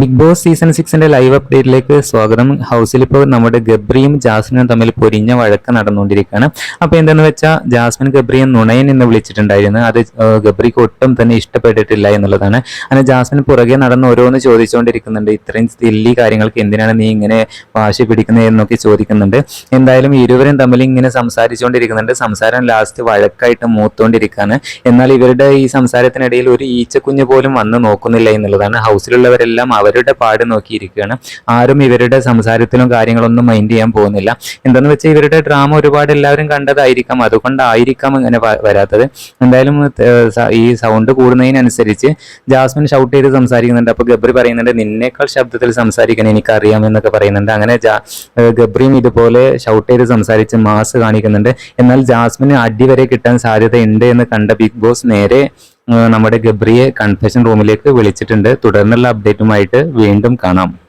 Big Boss season സിക്സിന്റെ live അപ്ഡേറ്റിലേക്ക് സ്വാഗതം. ഹൗസിൽ ഇപ്പോൾ നമ്മുടെ ഗബ്രിയും ജാസ്മിനും തമ്മിൽ പൊരിഞ്ഞ വഴക്ക് നടന്നുകൊണ്ടിരിക്കുകയാണ്. അപ്പോൾ എന്താണെന്ന് വെച്ചാൽ ജാസ്മിൻ ഗബ്രിയെ നുണയൻ എന്ന് വിളിച്ചിട്ടുണ്ടായിരുന്നു. അത് ഗബ്രിക്ക് ഒട്ടും തന്നെ ഇഷ്ടപ്പെട്ടിട്ടില്ല എന്നുള്ളതാണ്. അങ്ങനെ ജാസ്മിൻ പുറകെ നടന്ന് ഓരോന്ന് ചോദിച്ചുകൊണ്ടിരിക്കുന്നുണ്ട്. ഇത്രയും ദില്ലി കാര്യങ്ങൾക്ക് എന്തിനാണ് നീ ഇങ്ങനെ വാശി പിടിക്കുന്നത് എന്നൊക്കെ ചോദിക്കുന്നുണ്ട്. എന്തായാലും ഇരുവരും തമ്മിൽ ഇങ്ങനെ സംസാരിച്ചുകൊണ്ടിരിക്കുന്നുണ്ട്. സംസാരം ലാസ്റ്റ് വഴക്കായിട്ട് മൂത്തുകൊണ്ടിരിക്കുകയാണ് എന്നാൽ ഇവരുടെ ഈ സംസാരത്തിനിടയിൽ ഒരു ഈച്ചക്കുഞ്ഞ് പോലും വന്ന് നോക്കുന്നില്ല എന്നുള്ളതാണ്. ഹൗസിലുള്ളവരെല്ലാം അവരുടെ പാട് നോക്കിയിരിക്കുകയാണ്. ആരും ഇവരുടെ സംസാരത്തിലും കാര്യങ്ങളൊന്നും മൈൻഡ് ചെയ്യാൻ പോകുന്നില്ല. എന്താന്ന് വെച്ചാൽ ഇവരുടെ ഡ്രാമ ഒരുപാട് എല്ലാവരും കണ്ടതായിരിക്കാം. അതുകൊണ്ടായിരിക്കാം ഇങ്ങനെ വരാത്തത്. എന്തായാലും ഈ സൗണ്ട് കൂടുന്നതിനനുസരിച്ച് ജാസ്മിൻ ഷൗട്ട് ചെയ്ത് സംസാരിക്കുന്നുണ്ട്. അപ്പോൾ ഗബ്രി പറയുന്നുണ്ട് നിന്നേക്കാൾ ശബ്ദത്തിൽ സംസാരിക്കാൻ എനിക്കറിയാം എന്നൊക്കെ പറയുന്നുണ്ട്. അങ്ങനെ ഗബ്രിയും ഇതുപോലെ ഷൗട്ട് ചെയ്ത് സംസാരിച്ച് മാസ് കാണിക്കുന്നുണ്ട്. എന്നാൽ ജാസ്മിന് അടിവരെ കിട്ടാൻ സാധ്യത ഉണ്ട് എന്ന് കണ്ട ബിഗ് ബോസ് നേരെ നമ്മുടെ ഗബ്രിയെ കൺഫെഷൻ റൂമിലേക്ക് വിളിച്ചിട്ടുണ്ട്. തുടർന്നുള്ള അപ്ഡേറ്റുമായിട്ട് വീണ്ടും കാണാം.